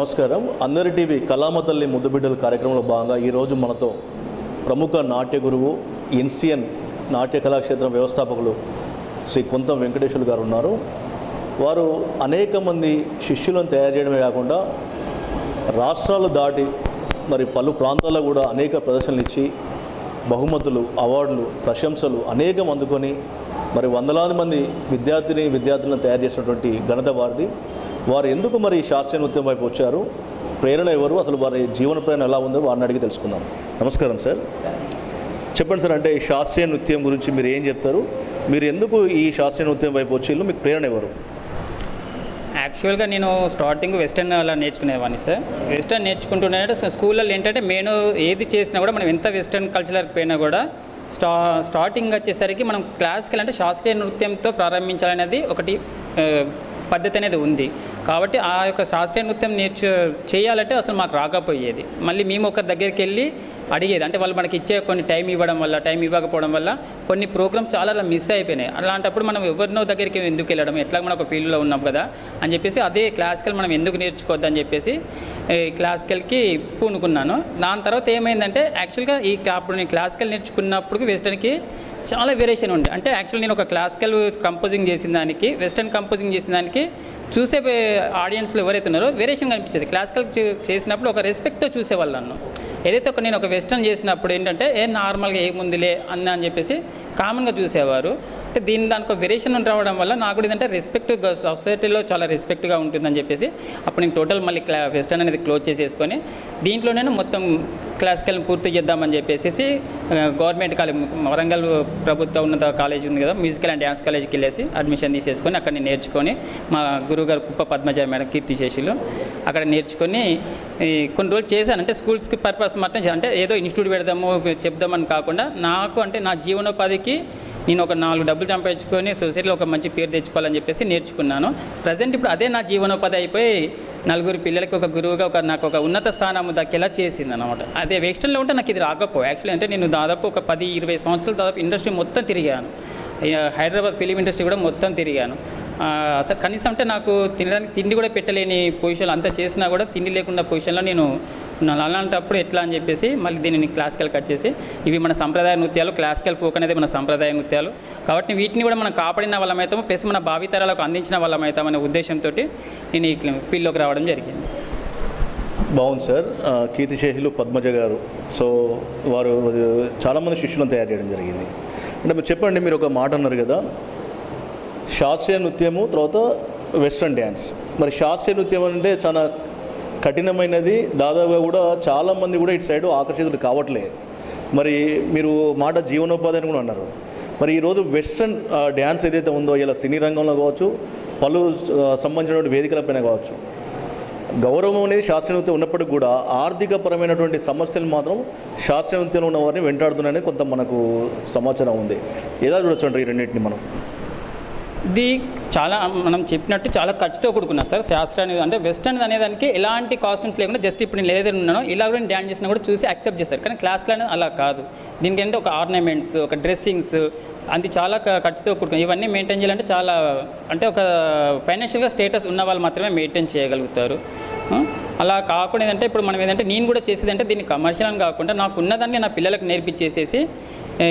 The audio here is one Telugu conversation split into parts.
నమస్కారం. అందరి టీవీ కళామ తల్లి ముద్దుబిడ్డల కార్యక్రమంలో భాగంగా ఈరోజు మనతో ప్రముఖ నాట్య గురువు ఎన్సిఎన్ నాట్య కళాక్షేత్రం వ్యవస్థాపకులు శ్రీ కుంతం వెంకటేశ్వరు గారు ఉన్నారు. వారు అనేక మంది శిష్యులను తయారు చేయడమే కాకుండా రాష్ట్రాలు దాటి మరి పలు ప్రాంతాల్లో కూడా అనేక ప్రదర్శనలు ఇచ్చి బహుమతులు అవార్డులు ప్రశంసలు అనేకం అందుకొని మరి వందలాది మంది విద్యార్థిని విద్యార్థులను తయారు చేసినటువంటి ఘనత వారిది. వారు ఎందుకు మరి ఈ శాస్త్రీయ నృత్యం వైపు వచ్చారు? ప్రేరణ ఎవరు? అసలు వారి జీవన ప్రేరణ ఎలా ఉందో వారిని అడిగి తెలుసుకుందాం. నమస్కారం సార్. చెప్పండి సార్ అంటే ఈ శాస్త్రీయ నృత్యం గురించి మీరు ఏం చెప్తారు? మీరు ఎందుకు ఈ శాస్త్రీయ నృత్యం వైపు వచ్చిళ్ళు మీకు ప్రేరణ ఎవరు? యాక్చువల్గా నేను స్టార్టింగ్ వెస్టర్న్ అలా నేర్చుకునేవాడిని సార్. వెస్టర్న్ నేర్చుకుంటున్నానంటే స్కూల్లో ఏంటంటే నేను ఏది చేసినా కూడా మనం ఎంత వెస్టర్న్ కల్చర్కి పోయినా కూడా స్టా స్టార్టింగ్ వచ్చేసరికి మనం క్లాసికల్ అంటే శాస్త్రీయ నృత్యంతో ప్రారంభించాలనేది ఒకటి పద్ధతి అనేది ఉంది. కాబట్టి ఆ యొక్క శాస్త్రీయ నృత్యం నేర్చు చేయాలంటే అసలు మాకు రాకపోయేది. మళ్ళీ మేము ఒక దగ్గరికి వెళ్ళి అడిగేది. అంటే వాళ్ళు మనకి ఇచ్చే కొన్ని టైం ఇవ్వడం వల్ల టైం ఇవ్వకపోవడం వల్ల కొన్ని ప్రోగ్రామ్స్ చాలా అలా మిస్ అయిపోయినాయి. అలాంటప్పుడు మనం ఎవరినో దగ్గరికి ఎందుకు వెళ్ళడం ఎట్లా మనం ఒక ఫీల్డ్లో ఉన్నాం కదా అని చెప్పేసి అదే క్లాసికల్ మనం ఎందుకు నేర్చుకోవద్దు అని చెప్పేసి క్లాసికల్కి పూనుకున్నాను. దాని తర్వాత ఏమైందంటే యాక్చువల్గా ఈ అప్పుడు నేను క్లాసికల్ నేర్చుకున్నప్పుడు వెస్టర్న్కి చాలా వేరియేషన్ ఉంది అంటే యాక్చువల్ నేను ఒక క్లాసికల్ కంపోజింగ్ చేసిన దానికి వెస్టర్న్ కంపోజింగ్ చేసిన దానికి చూసే ఆడియన్స్లో ఎవరైతే ఉన్నారో వేరియేషన్ కనిపించేది. క్లాసికల్ చేసినప్పుడు ఒక రెస్పెక్ట్తో చూసేవాళ్ళు నన్ను. ఏదైతే ఒక నేను ఒక వెస్ట్రన్ చేసినప్పుడు ఏంటంటే ఏ నార్మల్గా ఏముందిలే అన్న అని చెప్పేసి కామన్గా చూసేవారు. అంటే దీని దానికి వేరియేషన్ రావడం వల్ల నాకు కూడా ఏంటంటే రెస్పెక్ట్ సొసైటీలో చాలా రెస్పెక్ట్గా ఉంటుందని చెప్పేసి అప్పుడు నేను టోటల్ మళ్ళీ క్లా వెస్టర్న్ అనేది క్లోజ్ చేసేసుకొని దీంట్లో నేను మొత్తం క్లాసికల్ పూర్తి చేద్దామని చెప్పేసి గవర్నమెంట్ కాలేజ్ వరంగల్ ప్రభుత్వ ఉన్నత కాలేజ్ ఉంది కదా మ్యూజికల్ అండ్ డ్యాన్స్ కాలేజ్కి వెళ్ళేసి అడ్మిషన్ తీసేసుకొని అక్కడ నేర్చుకొని మా గురువుగారు కుప్ప పద్మజ మేడం కీర్తి శేషులు అక్కడ నేర్చుకొని కొన్ని రోజులు చేశాను. అంటే స్కూల్స్కి పర్పస్ మాత్రం అంటే ఏదో ఇన్స్టిట్యూట్ పెడదాము చెప్దామని కాకుండా నాకు అంటే నా జీవనోపాధికి నేను ఒక నాలుగు డబ్బులు సంపాదించుకొని సొసైటీలో ఒక మంచి పేరు తెచ్చుకోవాలని చెప్పేసి నేర్చుకున్నాను. ప్రజెంట్ ఇప్పుడు అదే నా జీవనోపాధి అయిపోయి నలుగురు పిల్లలకి ఒక గురువుగా ఒక నాకు ఒక ఉన్నత స్థానం దక్కేలా చేసింది అనమాట అదే వెస్టర్న్లో ఉంటే నాకు ఇది రాకపో. యాక్చువల్లీ అంటే నేను దాదాపు ఒక పది ఇరవై సంవత్సరాలు దాదాపు ఇండస్ట్రీ మొత్తం తిరిగాను. హైదరాబాద్ ఫిలిం ఇండస్ట్రీ కూడా మొత్తం తిరిగాను. అసలు కనీసం అంటే నాకు తినడానికి తిండి కూడా పెట్టలేని పొజిషన్లో అంతా చేసినా కూడా తిండి లేకుండా పొజిషన్లో నేను చెప్తున్నాను అలాంటప్పుడు ఎట్లా అని చెప్పేసి మళ్ళీ దీనిని క్లాసికల్ కట్ చేసి ఇవి మన సంప్రదాయ నృత్యాలు క్లాసికల్ ఫోక్ అనేది మన సంప్రదాయ నృత్యాలు. కాబట్టి వీటిని కూడా మనం కాపాడిన వాళ్ళమవుతాము ప్లస్ మన భావితరాలకు అందించిన వాళ్ళమవుతామనే ఉద్దేశంతో నేను ఈ ఫీల్డ్లోకి రావడం జరిగింది. బాగుంది సార్. కీర్తిశేషులు పద్మజ గారు. సో వారు చాలామంది శిష్యులను తయారు చేయడం జరిగింది. అంటే మీరు చెప్పండి మీరు ఒక మాట అన్నారు కదా. శాస్త్రీయ నృత్యము తర్వాత వెస్ట్రన్ డ్యాన్స్. మరి శాస్త్రీయ నృత్యం అంటే చాలా కఠినమైనది. దాదాపుగా కూడా చాలామంది కూడా ఇటు సైడ్ ఆకర్షితులు కావట్లే. మరి మీరు మాట జీవనోపాధి అని కూడా అన్నారు. మరి ఈరోజు వెస్ట్రన్ డ్యాన్స్ ఏదైతే ఉందో ఇలా సినీ రంగంలో కావచ్చు పలు సంబంధించినటువంటి వేదికలపైన కావచ్చు గౌరవం అనేది శాస్త్రీయ నృత్యం ఉన్నప్పటికీ కూడా ఆర్థికపరమైనటువంటి సమస్యలు మాత్రం శాస్త్రీయ నృత్యంలో ఉన్న వారిని వెంటాడుతున్నాయని కొంత మనకు సమాచారం ఉంది. ఎలా చూడొచ్చు ఈ రెండింటిని మనం. ఇది చాలా మనం చెప్పినట్టు చాలా ఖర్చుతో కూడుకున్నా సార్. శాస్త్రాన్ని అంటే వెస్టర్న్ అనేదానికి ఎలాంటి కాస్ట్యూమ్స్ లేకుండా జస్ట్ ఇప్పుడు నేను ఏదైనా ఉన్నానో ఇలా కూడా నేను డ్యాన్స్ చేసినా కూడా చూసి యాక్సెప్ట్ చేస్తారు. కానీ క్లాస్లో అనేది అలా కాదు. దీనికి ఏంటంటే ఒక ఆర్నమెంట్స్ ఒక డ్రెస్సింగ్స్ అది చాలా ఖర్చుతో కూడుకుని ఇవన్నీ మెయింటైన్ చేయాలంటే చాలా అంటే ఒక ఫైనాన్షియల్గా స్టేటస్ ఉన్న వాళ్ళు మాత్రమే మెయింటైన్ చేయగలుగుతారు. అలా కాకుండా ఏంటంటే ఇప్పుడు మనం ఏంటంటే నేను కూడా చేసేదంటే దీన్ని కమర్షియల్ అని కాకుండా నాకు ఉన్నదాన్ని నా పిల్లలకు నేర్పించేసేసి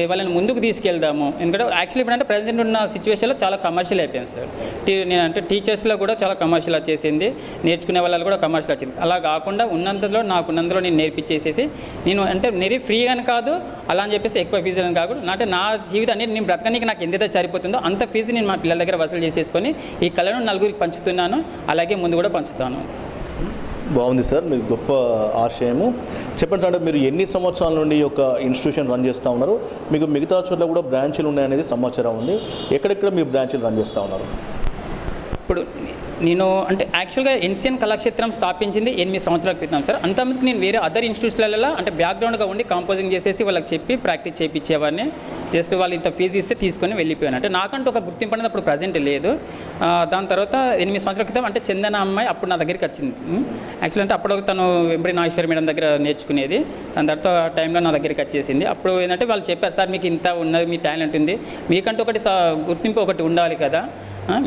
వాళ్ళని ముందుకు తీసుకెళ్దాము. ఎందుకంటే యాక్చువల్లీ ఇప్పుడు అంటే ప్రజెంట్ ఉన్న సిచ్యువేషన్లో చాలా కమర్షియల్ అయిపోయింది సార్. టీ నేను అంటే టీచర్స్లో కూడా చాలా కమర్షియల్ వచ్చేసింది. నేర్చుకునే వాళ్ళు కూడా కమర్షియల్ వచ్చింది. అలా కాకుండా ఉన్నంతలో నాకున్నంతలో నేను నేర్పించేసేసి నేను అంటే నేరి అని కాదు అలా అని చెప్పేసి ఎక్కువ ఫీజు అని కాకుండా అంటే నా జీవితాన్ని నేను బ్రతకడానికి నాకు ఎంతైతే సరిపోతుందో అంత ఫీజు నేను మా పిల్లల దగ్గర వసూలు చేసేసుకొని ఈ కళను నలుగురికి పంచుతున్నాను. అలాగే ముందు కూడా పంచుతాను. బాగుంది సార్ మీకు గొప్ప ఆశయము. చెప్పండి సార్ అంటే మీరు ఎన్ని సంవత్సరాల నుండి ఈ యొక్క ఇన్స్టిట్యూషన్ రన్ చేస్తూ ఉన్నారు? మీకు మిగతా చోట్ల కూడా బ్రాంచీలు ఉన్నాయనేది సమాచారం ఉంది. ఎక్కడెక్కడ మీరు బ్రాంచీలు రన్ చేస్తూ ఉన్నారు? ఇప్పుడు నేను అంటే యాక్చువల్గా ఎన్సిఎన్ కళాక్షేత్రం స్థాపించింది ఎనిమిది సంవత్సరాల క్రితం సార్. అంతమందికి నేను వేరే అదర్ ఇన్స్టిట్యూట్లలో అంటే బ్యాక్గ్రౌండ్గా ఉండి కాంపోజింగ్ చేసేసి వాళ్ళకి చెప్పి ప్రాక్టీస్ చేయించేవాడిని జస్ట్ వాళ్ళు ఇంత ఫీజు ఇస్తే తీసుకొని వెళ్ళిపోయాను. అంటే నాకంటూ ఒక గుర్తింపు అనేది అప్పుడు ప్రజెంట్ లేదు. దాని తర్వాత ఎనిమిది సంవత్సరాల క్రితం అంటే చందన అమ్మాయి అప్పుడు నా దగ్గరికి వచ్చింది. యాక్చువల్ అంటే అప్పుడు తను వెంబడి నాగేశ్వరి మేడం దగ్గర నేర్చుకునేది. దాని తర్వాత ఆ టైంలో నా దగ్గరికి వచ్చేసింది. అప్పుడు ఏంటంటే వాళ్ళు చెప్పారు సార్ మీకు ఇంత ఉన్నది మీ టాలెంట్ ఉంది. మీకంటూ ఒకటి గుర్తింపు ఒకటి ఉండాలి కదా.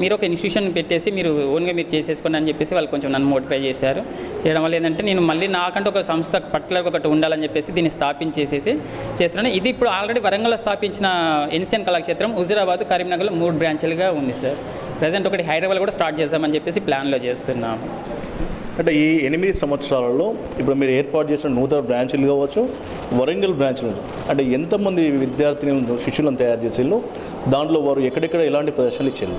మీరు ఒక ఇన్స్టిట్యూషన్ పెట్టేసి మీరు ఓన్గా మీరు చేసేసుకోండి అని చెప్పేసి వాళ్ళు కొంచెం నన్ను మోటిఫై చేశారు. చేయడం వల్ల ఏంటంటే నేను మళ్ళీ నాకంటే ఒక సంస్థ పర్టికులర్ ఒకటి ఉండాలని చెప్పేసి దీన్ని స్థాపించేసేసి చేస్తున్నాను. ఇది ఇప్పుడు ఆల్రెడీ వరంగల్లో స్థాపించిన ఎన్సిఎన్ కళాక్షేత్రం హుజురాబాద్ కరీంనగర్లో మూడు బ్రాంచ్లుగా ఉంది సార్. ప్రజెంట్ ఒకటి హైదరాబాద్ కూడా స్టార్ట్ చేస్తామని చెప్పేసి ప్లాన్లో చేస్తున్నాము. అంటే ఈ ఎనిమిది సంవత్సరాలలో ఇప్పుడు మీరు ఏర్పాటు చేసిన నూతన బ్రాంచ్లు కావచ్చు వరంగల్ బ్రాంచ్లు అంటే ఎంతమంది విద్యార్థిని శిష్యులను తయారు చేసేళ్ళు దాంట్లో వారు ఎక్కడెక్కడ ఎలాంటి ప్రదర్శనలు ఇచ్చేళ్ళు?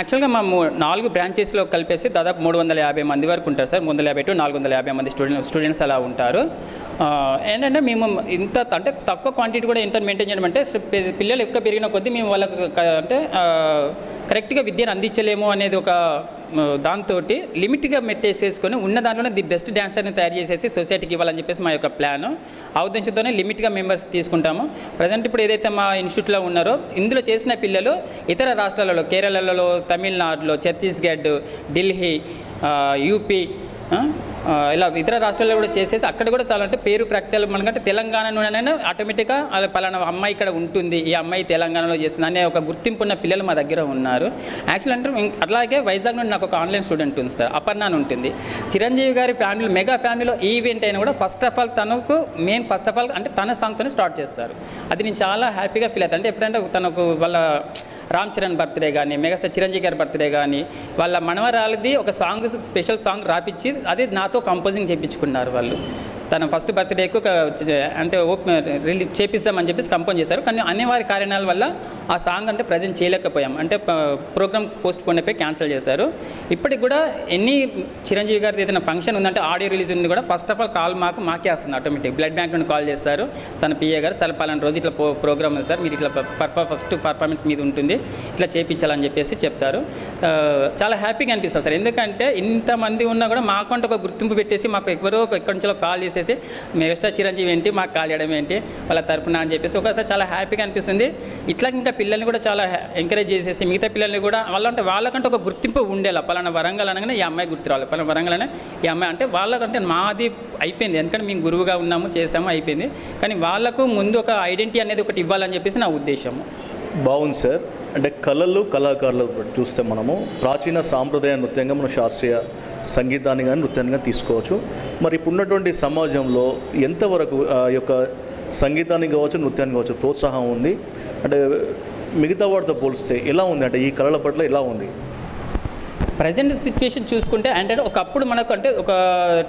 యాక్చువల్గా మా నాలుగు బ్రాంచెస్లో కలిపేసి దాదాపు మూడు వందల యాభై మంది వరకు ఉంటారు సార్. మూడు వందల యాభై టు నాలుగు వందల యాభై మంది స్టూడెంట్ స్టూడెంట్స్ అలా ఉంటారు. ఏంటంటే మేము ఇంత అంటే తక్కువ క్వాంటిటీ కూడా ఎంత మెయింటైన్ చేయడం అంటే పిల్లలు ఎక్కువ పెరిగిన కొద్దీ మేము వాళ్ళకు అంటే కరెక్ట్గా విద్యను అందించలేము అనేది ఒక దాంతో లిమిట్గా మెట్టేసేసుకొని ఉన్న దాంట్లోనే ది బెస్ట్ డ్యాన్సర్ని తయారు చేసేసి సొసైటీకి ఇవ్వాలని చెప్పేసి మా యొక్క ప్లాన్. ఆ ఉద్దేశంతోనే లిమిట్గా మెంబర్స్ తీసుకుంటాము. ప్రజెంట్ ఇప్పుడు ఏదైతే మా ఇన్స్టిట్యూట్లో ఉన్నారో ఇందులో చేసిన పిల్లలు ఇతర రాష్ట్రాలలో కేరళలో తమిళనాడులో ఛత్తీస్గఢ్ ఢిల్లీ యూపీ ఇలా ఇతర రాష్ట్రాల్లో కూడా చేసేసి అక్కడ కూడా చాలా అంటే పేరు ప్రఖ్యాలు మనకంటే తెలంగాణలోనైనా ఆటోమేటిక్గా అలా పలానా అమ్మాయి ఇక్కడ ఉంటుంది. ఈ అమ్మాయి తెలంగాణలో చేస్తుంది అనే ఒక గుర్తింపు ఉన్న పిల్లలు మా దగ్గర ఉన్నారు. యాక్చువల్ అంటే అట్లాగే వైజాగ్ నుండి నాకు ఒక ఆన్లైన్ స్టూడెంట్ ఉంది సార్. అపర్ణ ఉంటుంది. చిరంజీవి గారి ఫ్యామిలీ మెగా ఫ్యామిలీలో ఈవెంట్ అయినా కూడా ఫస్ట్ ఆఫ్ ఆల్ తనకు మెయిన్ ఫస్ట్ ఆఫ్ ఆల్ అంటే తన సాంగ్తోనే స్టార్ట్ చేస్తారు. అది నేను చాలా హ్యాపీగా ఫీల్ అవుతాను అంటే ఎప్పుడంటే తనకు వాళ్ళ రామ్ చరణ్ బర్త్డే కానీ మెగాస్టార్ చిరంజీవి గారి బర్త్డే కానీ వాళ్ళ మనవరాలది ఒక సాంగ్ స్పెషల్ సాంగ్ రాపిచ్చి అది నాతో కంపోజింగ్ చేయించుకున్నారు వాళ్ళు. తన ఫస్ట్ బర్త్డేకు ఒక చ- అంటే రిలీజ్ చేపిస్తామని చెప్పేసి కంపోజ్ చేశారు. కానీ అనివార్య కారణాల వల్ల ఆ సాంగ్ అంటే ప్రజెంట్ చేయలేకపోయాం. అంటే ప్రోగ్రామ్ పోస్ట్ పోన్ అయిపోయి క్యాన్సిల్ చేశారు. ఇప్పటికి కూడా ఎన్ని చిరంజీవి గారిది ఏదైనా ఫంక్షన్ ఉందంటే ఆడియో రిలీజ్ ఉంది కూడా ఫస్ట్ ఆఫ్ ఆల్ కాల్ మాకు మాకే వస్తుంది ఆటోమేటిక్ బ్లడ్ బ్యాంక్ నుండి కాల్ చేస్తారు. తన పిఏ గారు సార్ పలానా రోజు ఇట్లా ప్రోగ్రామ్ ఉంది సార్ మీరు ఇట్లా పర్ఫా ఫస్ట్ పర్ఫార్మెన్స్ మీద ఉంటుంది. ఇట్లా చేయించాలని చెప్పేసి చెప్తారు. చాలా హ్యాపీగా అనిపిస్తుంది సార్. ఎందుకంటే ఇంతమంది ఉన్నా కూడా మాకంటే ఒక గుర్తింపు పెట్టేసి మాకు ఎవరో ఎక్కడి నుంచో కాల్ చేసి చేసేసి మెగాస్టార్ చిరంజీవి ఏంటి మాకు కాల్ చేయడం ఏంటి వాళ్ళ తరపున అని చెప్పేసి ఒకసారి చాలా హ్యాపీగా అనిపిస్తుంది. ఇట్లా ఇంకా పిల్లల్ని కూడా చాలా ఎంకరేజ్ చేసేసి మిగతా పిల్లల్ని కూడా వాళ్ళంటే వాళ్ళకంటే ఒక గుర్తింపు ఉండేలా. పలానా వరంగల్ అనగానే ఈ అమ్మాయి గుర్తు రావాలి. పలానా వరంగల్ అనే ఈ అమ్మాయి అంటే వాళ్ళకంటే మాది అయిపోయింది. ఎందుకంటే మేము గురువుగా ఉన్నాము చేసాము అయిపోయింది. కానీ వాళ్ళకు ముందు ఒక ఐడెంటిటీ అనేది ఒకటి ఇవ్వాలని చెప్పేసి నా ఉద్దేశము. బాగుంది సార్. అంటే కళలు కళాకారులు చూస్తే మనము ప్రాచీన సాంప్రదాయ నృత్యంగా మనం శాస్త్రీయ సంగీతాన్ని కానీ నృత్యాన్ని కానీ తీసుకోవచ్చు. మరి ఇప్పుడున్నటువంటి సమాజంలో ఎంతవరకు ఆ యొక్క సంగీతాన్ని కావచ్చు నృత్యాన్ని కావచ్చు ప్రోత్సాహం ఉంది? అంటే మిగతా వాటితో పోలిస్తే ఎలా ఉంది? అంటే ఈ కళల పట్ల ఎలా ఉంది? ప్రజెంట్ సిచ్యువేషన్ చూసుకుంటే అంటే ఒకప్పుడు మనకు అంటే ఒక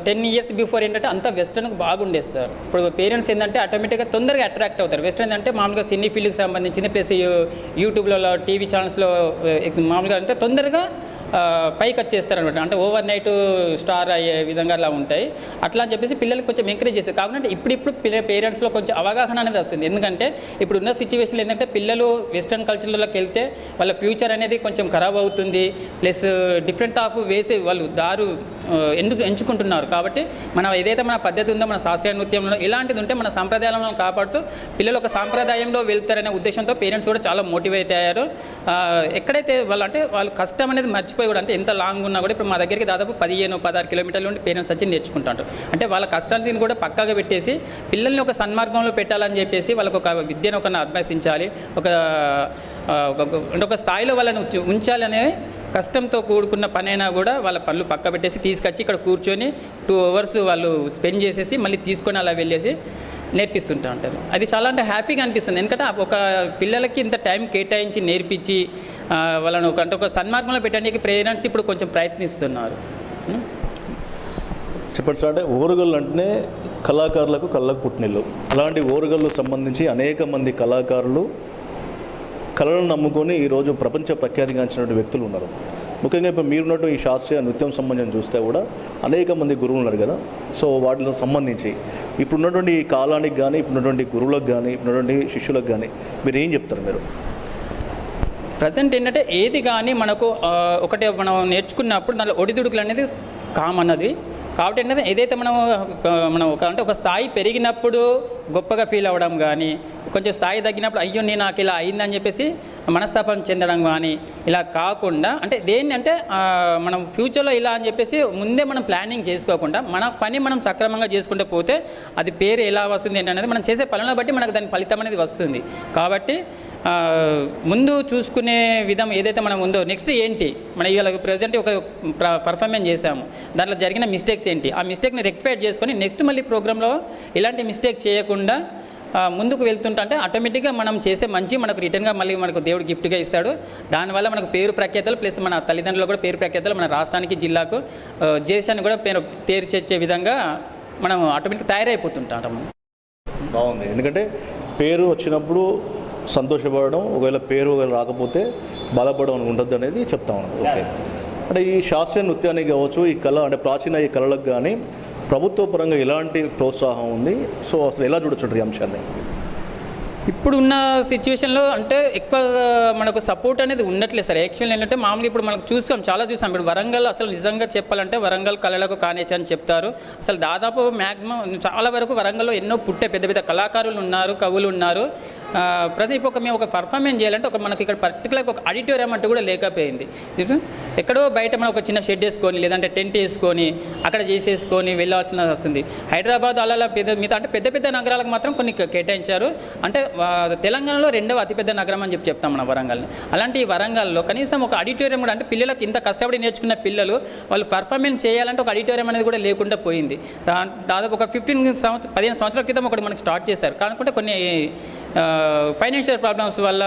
టెన్ ఇయర్స్ బిఫోర్ ఏంటంటే అంత వెస్టర్న్కి బాగుండేది సార్ ఇప్పుడు పేరెంట్స్ ఏంటంటే ఆటోమేటిక్గా తొందరగా అట్రాక్ట్ అవుతారు. వెస్టర్న్ అంటే మామూలుగా సినీ ఫీల్డ్కి సంబంధించింది ప్లస్ యూట్యూబ్లలో టీవీ ఛానల్స్లో మామూలుగా అంటే తొందరగా పైకి వచ్చేస్తారనమాట అంటే ఓవర్ నైట్ స్టార్ అయ్యే విధంగా అలా ఉంటాయి. అట్లా అని చెప్పేసి పిల్లలకి కొంచెం ఎంకరేజ్ చేస్తారు. కాబట్టి ఇప్పుడిప్పుడు పిల్ల పేరెంట్స్లో కొంచెం అవగాహన అనేది వస్తుంది. ఎందుకంటే ఇప్పుడు ఉన్న సిచ్యువేషన్లో ఏంటంటే పిల్లలు వెస్ట్రన్ కల్చర్లోకి వెళ్తే వాళ్ళ ఫ్యూచర్ అనేది కొంచెం ఖరాబ్ అవుతుంది. ప్లస్ డిఫరెంట్ ఆఫ్ వేసే వాళ్ళు దారు ఎందుకు ఎంచుకుంటున్నారు. కాబట్టి మనం ఏదైతే మన పద్ధతి ఉందో మన శాస్త్రీయ నృత్యంలో ఇలాంటిది ఉంటే మన సాంప్రదాయాలను కాపాడుతూ పిల్లలు ఒక సాంప్రదాయంలో వెళ్తారనే ఉద్దేశంతో పేరెంట్స్ కూడా చాలా మోటివేట్ అయ్యారు. ఎక్కడైతే వాళ్ళు అంటే వాళ్ళు కష్టం అనేది మర్చిపోయి కూడా అంటే ఎంత లాంగ్ ఉన్నా కూడా ఇప్పుడు మా దగ్గరికి దాదాపు పదిహేను పదహారు కిలోమీటర్ల నుండి పేరెంట్స్ వచ్చి నేర్చుకుంటారు అంటే వాళ్ళ కష్టాలను కూడా పక్కాగా పెట్టేసి పిల్లల్ని ఒక సన్మార్గంలో పెట్టాలని చెప్పేసి వాళ్ళకు ఒక విద్యను ఒక అభ్యసించాలి. ఒక ఒక అంటే ఒక స్థాయిలో వాళ్ళని ఉంచాలనే కష్టంతో కూడుకున్న పనైనా కూడా వాళ్ళ పనులు పక్క పెట్టేసి తీసుకొచ్చి ఇక్కడ కూర్చొని టూ అవర్స్ వాళ్ళు స్పెండ్ చేసేసి మళ్ళీ తీసుకొని అలా వెళ్ళేసి నేర్పిస్తుంటా ఉంటారు అది చాలా అంటే హ్యాపీగా అనిపిస్తుంది. ఎందుకంటే ఒక పిల్లలకి ఇంత టైం కేటాయించి నేర్పించి వాళ్ళని ఒక అంటే ఒక సన్మార్గంలో పెట్టడానికి పేరెంట్స్ ఇప్పుడు కొంచెం ప్రయత్నిస్తున్నారు. చెప్పండి సార్ అంటే ఓరుగల్లు అంటేనే కళాకారులకు కళ్ళకు పుట్టినిల్లు. అలాంటి ఓరుగల్లు సంబంధించి అనేక మంది కళాకారులు కళలను నమ్ముకొని ఈరోజు ప్రపంచ ప్రఖ్యాతిగాంచినటువంటి వ్యక్తులు ఉన్నారు. ముఖ్యంగా ఇప్పుడు మీరున్నట్టు ఈ శాస్త్రీయ నృత్యం సంబంధించి చూస్తే కూడా అనేక మంది గురువులు ఉన్నారు కదా. సో వాటితో సంబంధించి ఇప్పుడున్నటువంటి ఈ కాలానికి కానీ ఇప్పుడున్నటువంటి గురువులకు కానీ ఇప్పుడున్నటువంటి శిష్యులకు కానీ మీరు ఏం చెప్తారు మీరు? ప్రజెంట్ ఏంటంటే ఏది కానీ మనకు ఒకటే మనం నేర్చుకున్నప్పుడు దాంట్లో ఒడిదుడుకులు అనేది కామన్ అది కాబట్టి ఏంటంటే ఏదైతే మనం మనం ఒక అంటే ఒక స్థాయి పెరిగినప్పుడు గొప్పగా ఫీల్ అవ్వడం కానీ కొంచెం స్థాయి తగ్గినప్పుడు అయ్యో నేను నాకు ఇలా అయిందని చెప్పేసి మనస్తాపం చెందడం కానీ ఇలా కాకుండా అంటే దేన్ని అంటే మనం ఫ్యూచర్లో ఇలా అని చెప్పేసి ముందే మనం ప్లానింగ్ చేసుకోకుండా మన పని మనం సక్రమంగా చేసుకుంటూ పోతే అది పేరు ఎలా వస్తుంది ఏంటనేది అనేది మనం చేసే పనులను బట్టి మనకు దాని ఫలితం అనేది వస్తుంది. కాబట్టి ముందు చూసుకునే విధం ఏదైతే మనం ఉందో నెక్స్ట్ ఏంటి? మన ఇవాళ ప్రజెంట్ ఒక పర్ఫార్మెన్స్ చేసాము దాంట్లో జరిగిన మిస్టేక్స్ ఏంటి? ఆ మిస్టేక్ని రెక్టిఫై చేసుకొని నెక్స్ట్ మళ్ళీ ప్రోగ్రాంలో ఇలాంటి మిస్టేక్ చేయకుండా ముందుకు వెళ్తుంటే అంటే ఆటోమేటిక్గా మనం చేసే మంచి మనకు రిటర్న్గా మళ్ళీ మనకు దేవుడు గిఫ్ట్గా ఇస్తాడు. దానివల్ల మనకు పేరు ప్రఖ్యాతలు ప్లస్ మన తల్లిదండ్రులు కూడా పేరు ప్రఖ్యాతలు మన రాష్ట్రానికి జిల్లాకు ఆ, కూడా పేరు తేర్చేచ్చే విధంగా మనం ఆటోమేటిక్గా తయారైపోతుంటాం బాగుంది. ఎందుకంటే పేరు వచ్చినప్పుడు సంతోషపడడం ఒకవేళ పేరు ఒకవేళ రాకపోతే బాధపడడం ఉండద్దు అనేది చెప్తా ఉన్నాను ఓకే అంటే ఈ శాస్త్రీయ నృత్యానికి కావచ్చు ఈ కళ అంటే ప్రాచీన ఈ కళలకు కానీ ప్రభుత్వ పరంగా ఎలాంటి ప్రోత్సాహం ఉంది? సో అసలు ఎలా చూడొచ్చు ఈ అంశాన్ని? ఇప్పుడున్న సిచ్యువేషన్లో అంటే ఎక్కువ మనకు సపోర్ట్ అనేది ఉండట్లేదు సార్. యాక్చువల్ ఏంటంటే మామూలుగా ఇప్పుడు మనకు చూసాం చాలా చూసాం. ఇప్పుడు వరంగల్ అసలు నిజంగా చెప్పాలంటే వరంగల్ కళలకు కానేచి అని చెప్తారు. అసలు దాదాపు మ్యాక్సిమం చాలా వరకు వరంగల్లో ఎన్నో పుట్టే పెద్ద పెద్ద కళాకారులు ఉన్నారు కవులు ఉన్నారు. ప్రజెంట్ ఇప్పుడు ఒక మేము ఒక పర్ఫార్మెన్స్ చేయాలంటే ఒక మనకి ఇక్కడ పర్టికులర్ ఒక ఆడిటోరియం అంటూ కూడా లేకపోయింది. ఎక్కడో బయట మనం ఒక చిన్న షెడ్ వేసుకొని లేదంటే టెంట్ వేసుకొని అక్కడ చేసేసుకొని వెళ్ళాల్సిన వస్తుంది. హైదరాబాద్ అలా పెద్ద మిగతా అంటే పెద్ద పెద్ద నగరాలకు మాత్రం కొన్ని కేటాయించారు. అంటే తెలంగాణలో రెండవ అతిపెద్ద నగరం అని చెప్పి చెప్తాం మన వరంగల్ అలాంటి ఈ వరంగల్లో కనీసం ఒక ఆడిటోరియం కూడా అంటే పిల్లలకు ఇంత కష్టపడి నేర్చుకున్న పిల్లలు వాళ్ళు పర్ఫార్మెన్స్ చేయాలంటే ఒక ఆడిటోరియం అనేది కూడా లేకుండా పోయింది. దాదాపు ఒక ఫిఫ్టీన్ సంవత్సరం పదిహేను సంవత్సరాల క్రితం ఒకటి మనకి స్టార్ట్ చేశారు. కానుకుంటే కొన్ని ఫైనాన్షియల్ ప్రాబ్లమ్స్ వల్ల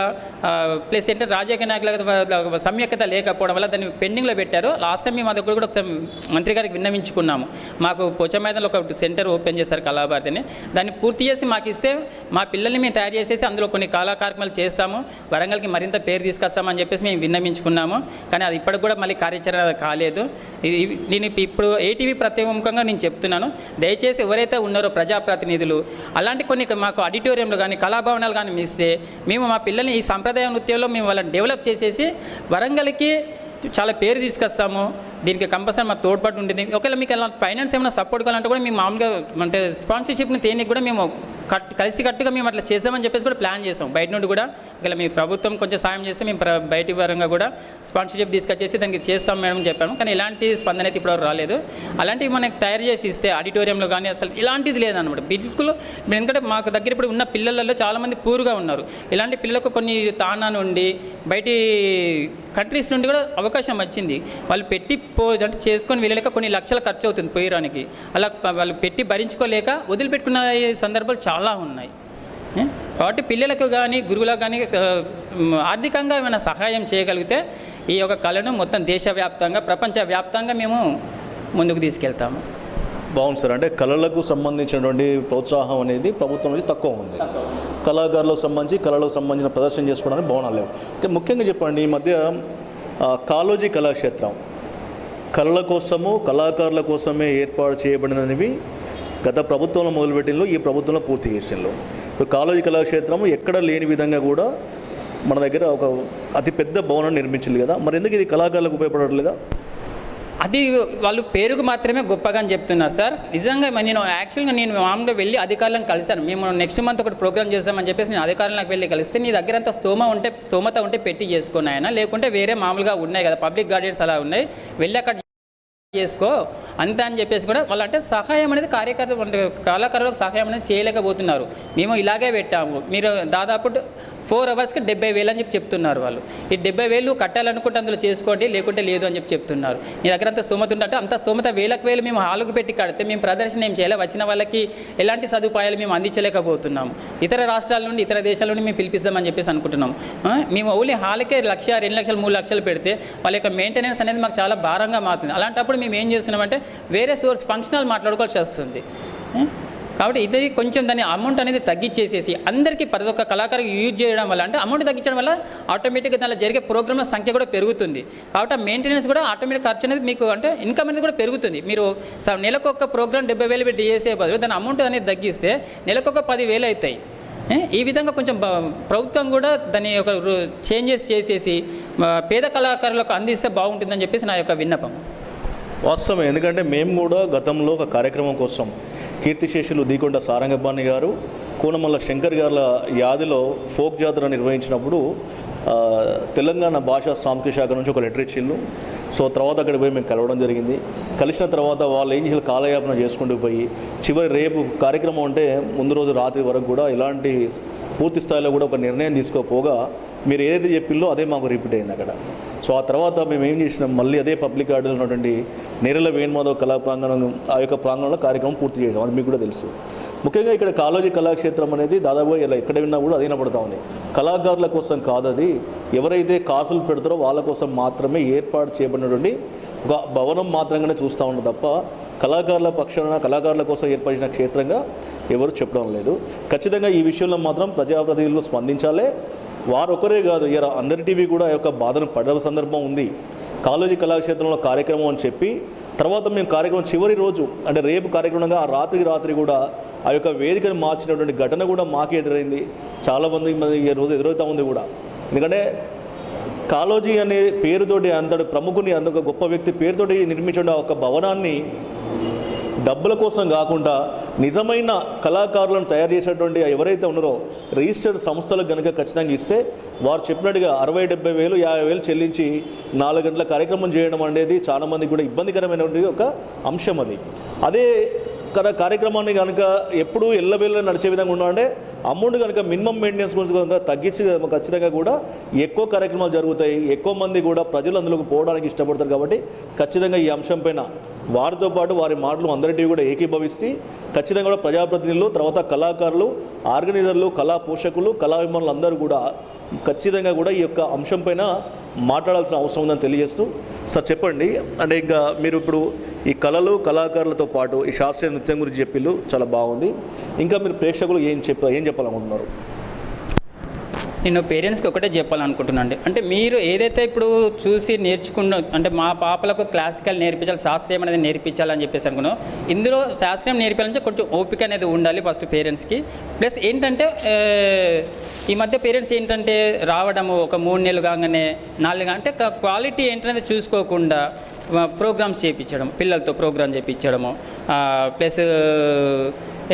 ప్లస్ ఏంటంటే రాజకీయ నాయకుల సమ్యక్యత లేకపోవడం వల్ల దాన్ని పెండింగ్లో పెట్టారు. లాస్ట్ టైం మేము మా దగ్గర కూడా ఒకసారి మంత్రి గారికి విన్నవించుకున్నాము. మాకు పొచ్చమైదంలో ఒక సెంటర్ ఓపెన్ చేశారు కళాభారతిని. దాన్ని పూర్తి చేసి మాకు ఇస్తే మా పిల్లల్ని మేము తయారు చేసేసి అందులో కొన్ని కళా కార్యక్రమాలు చేస్తాము. వరంగల్కి మరింత పేరు తీసుకొస్తామని చెప్పేసి మేము విన్నవించుకున్నాము. కానీ అది ఇప్పటికి కూడా మళ్ళీ కార్యాచరణ కాలేదు. ఇది నేను ఇప్పుడు ఏటీవీ ప్రత్యేకంగా నేను చెప్తున్నాను. దయచేసి ఎవరైతే ఉన్నారో ప్రజాప్రతినిధులు అలాంటి కొన్ని మాకు ఆడిటోరియంలు కానీ కళాభవనాలు కానీ ఇస్తే మేము మా పిల్లల్ని ఈ సంప్రదాయ నృత్యంలో మేము వాళ్ళని డెవలప్ చేసేసి వరంగల్కి చాలా పేరు తీసుకొస్తాము. దీనికి కంపల్సరీ మా తోడ్పాటు ఉంటుంది. ఒకవేళ మీకు ఎలా ఫైనాన్స్ ఏమైనా సపోర్ట్ కావాలంటే కూడా మేము మామూలుగా అంటే స్పాన్సర్షిప్ని తేనికి కూడా మేము కట్ కలిసి కట్టుగా మేము అట్లా చేద్దామని చెప్పేసి కూడా ప్లాన్ చేస్తాం బయట నుండి కూడా ఒకవేళ మీ ప్రభుత్వం కొంచెం సాయం చేస్తే మేము బయటి పరంగా కూడా స్పాన్సర్షిప్ తీసుకొచ్చేసి దానికి చేస్తాం మేడం చెప్పాము. కానీ ఇలాంటి స్పందన అయితే ఇప్పుడు రాలేదు. అలాంటివి మనకి తయారు చేసి ఇస్తే ఆడిటోరియంలో కానీ అసలు ఇలాంటిది లేదన్నమాట. బిల్కుల్ ఎందుకంటే మాకు దగ్గర ఇప్పుడు ఉన్న పిల్లలలో చాలామంది పూర్గా ఉన్నారు. ఇలాంటి పిల్లలకు కొన్ని తానా నుండి బయటి కంట్రీస్ నుండి కూడా అవకాశం వచ్చింది. వాళ్ళు పెట్టి పో అంటే చేసుకొని వెళ్ళలేక కొన్ని లక్షలు ఖర్చు అవుతుంది పోయడానికి. అలా వాళ్ళు పెట్టి భరించుకోలేక వదిలిపెట్టుకున్న ఈ సందర్భాలు చాలా ఉన్నాయి? కాబట్టి పిల్లలకు కానీ గురువులకు కానీ ఆర్థికంగా ఏమైనా సహాయం చేయగలిగితే ఈ యొక్క కళను మొత్తం దేశవ్యాప్తంగా ప్రపంచవ్యాప్తంగా మేము ముందుకు తీసుకెళ్తాము. బాగుంది సార్. అంటే కళలకు సంబంధించినటువంటి ప్రోత్సాహం అనేది ప్రభుత్వం నుంచి తక్కువ ఉంది. కళాకారులకు సంబంధించి కళలకు సంబంధించిన ప్రదర్శన చేసుకోవడానికి భవనాలు లేవు ముఖ్యంగా చెప్పండి ఈ మధ్య కాలోజీ కళాక్షేత్రం. కళల కోసము కళాకారుల కోసమే ఏర్పాటు చేయబడినవి గత ప్రభుత్వంలో మొదలుపెట్టినలో ఈ ప్రభుత్వంలో పూర్తి చేసిండ్రు ఇప్పుడు కాలేజీ కళాక్షేత్రం ఎక్కడ లేని విధంగా కూడా మన దగ్గర ఒక అతి పెద్ద భవనం నిర్మించింది కదా. మరి ఎందుకు ఇది కళాకారులకు ఉపయోగపడట్లేదా? అది వాళ్ళు పేరుకు మాత్రమే గొప్పగా అని చెప్తున్నారు సార్. నిజంగా నేను యాక్చువల్గా నేను మామూలుగా వెళ్ళి అధికారులను కలిశాను. మేము నెక్స్ట్ మంత్ ఒకటి ప్రోగ్రామ్ చేస్తామని చెప్పేసి నేను అధికారులకు వెళ్ళి కలిస్తే నీ దగ్గర అంత స్తోమ ఉంటే స్తోమత ఉంటే పెట్టి చేసుకుని ఆయన లేకుంటే వేరే మామూలుగా ఉన్నాయి కదా. పబ్లిక్ గార్డెన్స్ అలా ఉన్నాయి. వెళ్ళి అక్కడ చేసుకో అంతే అని చెప్పేసి కూడా వాళ్ళు అంటే సహాయం అనేది కార్యకర్త కళాకారులకు సహాయం అనేది చేయలేకపోతున్నారు. మేము ఇలాగే పెట్టాము. మీరు దాదాపు ఫోర్ అవర్స్కి డెబ్బై వేలు అని చెప్పి చెప్తున్నారు వాళ్ళు. ఈ డెబ్బై వేలు కట్టాలనుకుంటే అందులో చేసుకోండి లేకుంటే లేదు అని చెప్పి చెప్తున్నారు. మీ దగ్గర అంత స్తోమత ఉంటే అంత స్తోమత వేలకు వేలు మేము హాలుకు పెట్టి కడితే మేము ప్రదర్శన ఏం చేయాలి? వచ్చిన వాళ్ళకి ఎలాంటి సదుపాయాలు మేము అందించలేకపోతున్నాం. ఇతర రాష్ట్రాల నుండి ఇతర దేశాల నుండి మేము పిలిపిస్తామని చెప్పేసి అనుకుంటున్నాం. మేము ఓన్లీ హాల్కే లక్ష రెండు లక్షలు మూడు లక్షలు పెడితే వాళ్ళ యొక్క మెయింటెనెన్స్ అనేది మాకు చాలా భారంగా మారుతుంది. అలాంటప్పుడు మేము ఏం చేస్తున్నామంటే వేరే సోర్స్ ఫంక్షనల్ మాట్లాడుకోవాల్సి వస్తుంది. కాబట్టి ఇది కొంచెం దాని అమౌంట్ అనేది తగ్గించేసేసి అందరికీ ప్రతి ఒక్క కళాకారుకి యూజ్ చేయడం వల్ల అంటే అమౌంట్ తగ్గించడం వల్ల ఆటోమేటిక్గా దానిలో జరిగే ప్రోగ్రామ్ల సంఖ్య కూడా పెరుగుతుంది. కాబట్టి ఆ మెయింటెనెన్స్ కూడా ఆటోమేటిక్ ఖర్చు అనేది మీకు అంటే ఇన్కమ్ అనేది కూడా పెరుగుతుంది. మీరు స- నెలకు ఒక ప్రోగ్రామ్ డెబ్బై వేలు పెట్టి చేసే బదులు దాని అమౌంట్ అనేది తగ్గిస్తే నెలకొక పదివేలు పది వేలు అవుతాయి ఈ విధంగా కొంచెం ప్రభుత్వం కూడా దాని ఒక చేంజెస్ చేసేసి పేద కళాకారులకు అందిస్తే బాగుంటుందని చెప్పేసి నా యొక్క విన్నపం. వాస్తవమే ఎందుకంటే మేము కూడా గతంలో ఒక కార్యక్రమం కోసం కీర్తిశేషులు దీకొండ సారంగబాణి గారు కూనమల్ల శంకర్ గారుల యాదిలో ఫోక్ జాతర నిర్వహించినప్పుడు తెలంగాణ భాషా సాంస్కృతిక శాఖ నుంచి ఒక లెటర్ ఇచ్చిళ్ళు సో తర్వాత అక్కడికి పోయి మేము కలవడం జరిగింది. కలిసిన తర్వాత వాళ్ళు ఏం చేసి కాలయాపన చేసుకుంటూ పోయి చివరి రేపు కార్యక్రమం అంటే ముందు రోజు రాత్రి వరకు కూడా ఇలాంటి పూర్తి స్థాయిలో కూడా ఒక నిర్ణయం తీసుకోపోగా మీరు ఏదైతే చెప్పిల్లో అదే మాకు రిపీట్ అయింది అక్కడ. సో ఆ తర్వాత మేము ఏం చేసినాం? మళ్ళీ అదే పబ్లిక్ గార్డెన్ ఉన్నటువంటి నేరల వేణుమాధవ్ కళా ప్రాంగణం ఆ యొక్క ప్రాంగణంలో కార్యక్రమం పూర్తి చేయడం అది మీకు కూడా తెలుసు. ముఖ్యంగా ఇక్కడ కాలోజీ కళాక్షేత్రం అనేది దాదాపు ఇలా ఎక్కడ విన్నా కూడా అదే పడతా ఉంది. కళాకారుల కోసం కాదు అది. ఎవరైతే కాసులు పెడతారో వాళ్ళ కోసం మాత్రమే ఏర్పాటు చేయబడినటువంటి ఒక భవనం మాత్రంగానే చూస్తూ ఉండదు తప్ప కళాకారుల పక్షాన కళాకారుల కోసం ఏర్పరిచిన క్షేత్రంగా ఎవరు చెప్పడం లేదు. ఖచ్చితంగా ఈ విషయంలో మాత్రం ప్రజాప్రతినిధులు స్పందించాలే. వారు ఒకరే కాదు ఇయర్ అందరి టీవీ కూడా ఆ యొక్క బాధను పడ్డ సందర్భం ఉంది. కాలేజీ కళాక్షేత్రంలో కార్యక్రమం అని చెప్పి తర్వాత మేము కార్యక్రమం చివరి రోజు అంటే రేపు కార్యక్రమంగా ఆ రాత్రికి రాత్రి కూడా ఆ యొక్క వేదికను మార్చినటువంటి ఘటన కూడా మాకే ఎదురైంది. చాలామంది మంది ఈ రోజు ఎదురవుతూ ఉంది కూడా. ఎందుకంటే కాలోజీ అనే పేరుతోటి అంతటి ప్రముఖుని అంత గొప్ప వ్యక్తి పేరుతోటి నిర్మించిన ఒక భవనాన్ని డబ్బుల కోసం కాకుండా నిజమైన కళాకారులను తయారు చేసేటువంటి ఎవరైతే ఉన్నారో రిజిస్టర్డ్ సంస్థలకు కనుక ఖచ్చితంగా ఇస్తే వారు చెప్పినట్టుగా అరవై డెబ్బై వేలు యాభై వేలు చెల్లించి నాలుగు గంటల కార్యక్రమం చేయడం అనేది చాలామందికి కూడా ఇబ్బందికరమైనటువంటి ఒక అంశం అది. అదే కర కార్యక్రమాన్ని కనుక ఎప్పుడు ఎల్లబెల్ల నడిచే విధంగా ఉండాలంటే అమౌంట్ కనుక మినిమం మెయింటెనెన్స్ గురించి కనుక తగ్గించి ఖచ్చితంగా కూడా ఎక్కువ కార్యక్రమాలు జరుగుతాయి ఎక్కువ మంది కూడా ప్రజలు అందులోకి పోవడానికి ఇష్టపడతారు కాబట్టి ఖచ్చితంగా ఈ అంశం పైన వారితో పాటు వారి మాటలు అందరికీ కూడా ఏకీభవిస్తే ఖచ్చితంగా కూడా ప్రజాప్రతినిధులు తర్వాత కళాకారులు ఆర్గనైజర్లు కళా పోషకులు కళాభిమానులు అందరూ కూడా ఖచ్చితంగా కూడా ఈ యొక్క అంశం పైన మాట్లాడాల్సిన అవసరం ఉందని తెలియజేస్తూ సార్ చెప్పండి. అంటే ఇంకా మీరు ఇప్పుడు ఈ కళలు కళాకారులతో పాటు ఈ శాస్త్రీయ నృత్యం గురించి చెప్పిళ్ళు చాలా బాగుంది. ఇంకా మీరు ప్రేక్షకులు ఏం చెప్ప ఏం చెప్పాలనుకుంటున్నారు? నేను పేరెంట్స్కి ఒకటే చెప్పాలనుకుంటున్నాను అంటే మీరు ఏదైతే ఇప్పుడు చూసి నేర్చుకున్న అంటే మా పాపలకు క్లాసికల్ నేర్పించాలి శాస్త్రీయం అనేది నేర్పించాలని చెప్పేసి అనుకున్నాం. ఇందులో శాస్త్రీయం నేర్పించాలంటే కొంచెం ఓపిక అనేది ఉండాలి ఫస్ట్ పేరెంట్స్కి. ప్లస్ ఏంటంటే ఈ మధ్య పేరెంట్స్ ఏంటంటే రావడము ఒక మూడు నెలలు కాగానే నాలుగు అంటే క్వాలిటీ ఏంటనేది చూసుకోకుండా ప్రోగ్రామ్స్ చేయించడం పిల్లలతో ప్రోగ్రామ్ చేయించడము ప్లస్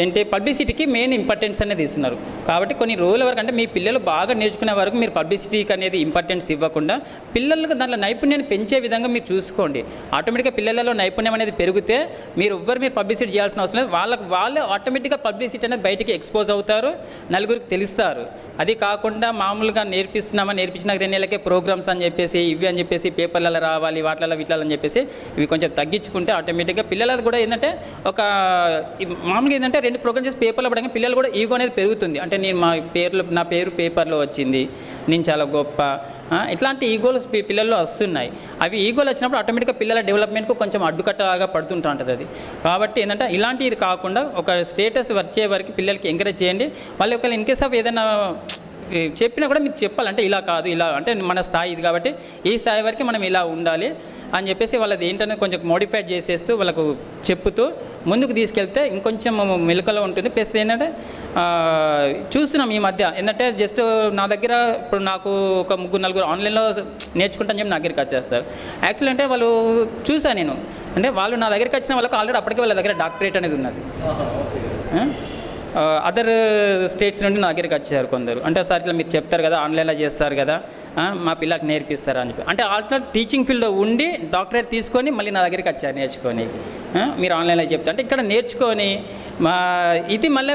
ఏంటి? పబ్లిసిటీకి మెయిన్ ఇంపార్టెన్స్ అనేది ఇస్తున్నారు. కాబట్టి కొన్ని రోజుల వరకు అంటే మీ పిల్లలు బాగా నేర్చుకునే వరకు మీరు పబ్లిసిటీకి అనేది ఇంపార్టెన్స్ ఇవ్వకుండా పిల్లలకు దాంట్లో నైపుణ్యాన్ని పెంచే విధంగా మీరు చూసుకోండి. ఆటోమేటిక్గా పిల్లలలో నైపుణ్యం అనేది పెరిగితే మీరు ఎవ్వరు మీరు పబ్లిసిటీ చేయాల్సిన అవసరం లేదు. వాళ్ళకి వాళ్ళే ఆటోమేటిక్గా పబ్లిసిటీ అనేది బయటికి ఎక్స్పోజ్ అవుతారు నలుగురికి తెలుస్తారు. అది కాకుండా మామూలుగా నేర్పిస్తున్నామా నేర్పించిన రెండు నెలలకే ప్రోగ్రామ్స్ అని చెప్పేసి ఇవి అని చెప్పేసి పేపర్లలో రావాలి వాటిలలో వీటిలని అని చెప్పేసి ఇవి కొంచెం తగ్గించుకుంటే ఆటోమేటిక్గా పిల్లలది కూడా ఏంటంటే ఒక మామూలుగా ఏంటంటే రెండు ప్రోగ్రామ్ చేసి పేపర్లో పడగా పిల్లలు కూడా ఈగో అనేది పెరుగుతుంది. అంటే నేను మా పేర్లు నా పేరు పేపర్లో వచ్చింది. నేను చాలా గొప్ప. ఇట్లాంటి ఈగోలు పిల్లల్లో వస్తున్నాయి. అవి ఈగోలు వచ్చినప్పుడు ఆటోమేటిక్గా పిల్లల డెవలప్మెంట్కు కొంచెం అడ్డుకట్టలాగా పడుతుంటా ఉంటుంది అది. కాబట్టి ఏంటంటే ఇలాంటివి కాకుండా ఒక స్టేటస్ వచ్చే వరకు పిల్లలకి ఎంకరేజ్ చేయండి. వాళ్ళు ఒకవేళ ఇన్ కేస్ ఆఫ్ ఏదైనా చెప్పినా కూడా మీకు చెప్పాలంటే ఇలా కాదు ఇలా అంటే మన స్థాయి ఇది కాబట్టి ఈ స్థాయి వరకు మనం ఇలా ఉండాలి. అని చెప్పేసి వాళ్ళది ఏంటనేది కొంచెం మోడిఫైడ్ చేసేస్తూ వాళ్ళకు చెప్పుతూ ముందుకు తీసుకెళ్తే ఇంకొంచెం మెలకలో ఉంటుంది. ప్లస్ ఏంటంటే చూస్తున్నాం ఈ మధ్య. ఏంటంటే జస్ట్ నా దగ్గర ఇప్పుడు నాకు ఒక ముగ్గురు నలుగురు ఆన్లైన్లో నేర్చుకుంటాను చెప్పి నా దగ్గరికి వచ్చేస్తారు యాక్చువల్ అంటే వాళ్ళు చూసాను నేను. అంటే వాళ్ళు నా దగ్గరికి వచ్చిన వాళ్ళకి ఆల్రెడీ అప్పటికే వాళ్ళ దగ్గర డాక్టరేట్ అనేది ఉన్నది. అదర్ స్టేట్స్ నుండి నా దగ్గరికి వచ్చారు కొందరు. అంటే సార్ ఇట్లా మీరు చెప్తారు కదా ఆన్లైన్లో చేస్తారు కదా మా పిల్లలకు నేర్పిస్తారా అని చెప్పి. అంటే ఆల్టో టీచింగ్ ఫీల్డ్లో ఉండి డాక్టరేట్ తీసుకొని మళ్ళీ నా దగ్గరికి వచ్చారు నేర్చుకొని మీరు ఆన్లైన్లో చెప్తారు. అంటే ఇక్కడ నేర్చుకొని మా ఇది మళ్ళీ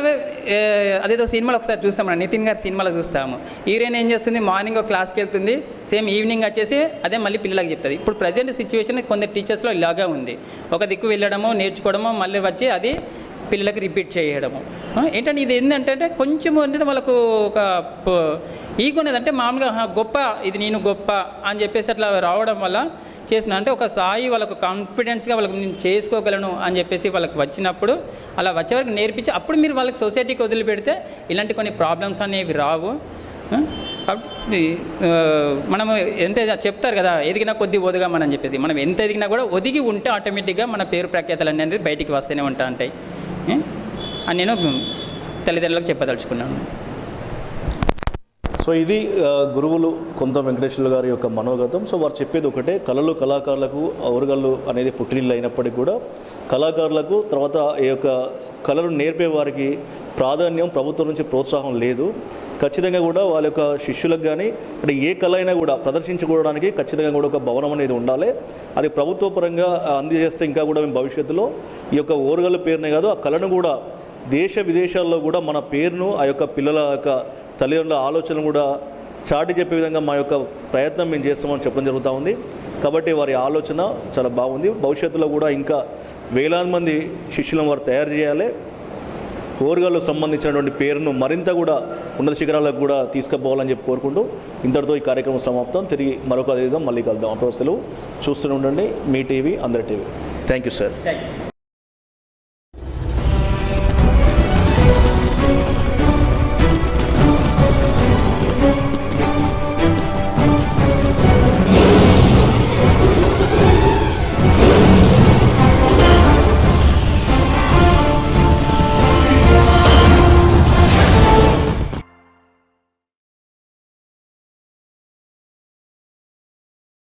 అదేదో సినిమాలో ఒకసారి చూస్తాం నితిన్ గారి సినిమాలో చూస్తాము. హీరోయిన్ ఏం చేస్తుంది? మార్నింగ్ ఒక క్లాస్కి వెళ్తుంది. సేమ్ ఈవినింగ్ వచ్చేసి అదే మళ్ళీ పిల్లలకు చెప్తుంది. ఇప్పుడు ప్రజెంట్ సిచ్యువేషన్ కొందరు టీచర్స్లో ఇలాగా ఉంది. ఒక దిక్కు వెళ్ళడము నేర్చుకోవడము మళ్ళీ వచ్చి అది పిల్లలకు రిపీట్ చేయడము. ఏంటంటే ఇది ఏంటంటే కొంచెం ఏంటంటే వాళ్ళకు ఒక ఈగో అనేది అంటే మామూలుగా గొప్ప ఇది నేను గొప్ప అని చెప్పేసి అట్లా రావడం వల్ల చేసిన అంటే ఒక సాయి వాళ్ళకు కాన్ఫిడెన్స్గా వాళ్ళకి నేను చేసుకోగలను అని చెప్పేసి వాళ్ళకి వచ్చినప్పుడు అలా వచ్చే వరకు నేర్పించి అప్పుడు మీరు వాళ్ళకి సొసైటీకి వదిలిపెడితే ఇలాంటి కొన్ని ప్రాబ్లమ్స్ అనేవి రావు. కాబట్టి మనము ఎంత చెప్తారు కదా ఎదిగినా కొద్ది ఒదిగామని చెప్పేసి. మనం ఎంత ఎదిగినా కూడా ఒదిగి ఉంటే ఆటోమేటిక్గా మన పేరు ప్రఖ్యాతలు అనేది బయటికి వస్తూనే ఉంటా ఉంటాయి. అని నేను తల్లిదండ్రులకు చెప్పదలుచుకున్నాను. సో ఇది గురువులు కొంత వెంకటేశ్వర గారి యొక్క మనోగతం. సో వారు చెప్పేది ఒకటే కళలు కళాకారులకు ఔరగళ్ళు అనేది పుట్టినిల్లు అయినప్పటికీ కూడా కళాకారులకు తర్వాత ఈ యొక్క కళలు నేర్పే వారికి ప్రాధాన్యం ప్రభుత్వం నుంచి ప్రోత్సాహం లేదు. ఖచ్చితంగా కూడా వాళ్ళ యొక్క శిష్యులకు కానీ అంటే ఏ కళ అయినా కూడా ప్రదర్శించుకోవడానికి ఖచ్చితంగా కూడా ఒక భవనం అనేది ఉండాలి. అది ప్రభుత్వ పరంగా అందజేస్తే ఇంకా కూడా మేము భవిష్యత్తులో ఈ యొక్క ఓరుగల పేరునే కాదు ఆ కళను కూడా దేశ విదేశాల్లో కూడా మన పేరును ఆ యొక్క పిల్లల యొక్క తల్లిదండ్రుల ఆలోచన కూడా చాటి చెప్పే విధంగా మా యొక్క ప్రయత్నం మేము చేస్తామని చెప్పడం జరుగుతూ ఉంది. కాబట్టి వారి ఆలోచన చాలా బాగుంది. భవిష్యత్తులో కూడా ఇంకా వేలాది మంది శిష్యులను వారు తయారు చేయాలి. ఓర్గాలకు సంబంధించినటువంటి పేరును మరింత కూడా ఉన్నత శిఖరాలకు కూడా తీసుకుపోవాలని చెప్పి కోరుకుంటూ ఇంతటితో ఈ కార్యక్రమం సమాప్తం. తిరిగి మరొక విధంగా మళ్ళీ కలుద్దాం. అప్పుడు సెలవు. చూస్తూనే ఉండండి. మీ టీవీ అందరి టీవీ. Thank you sir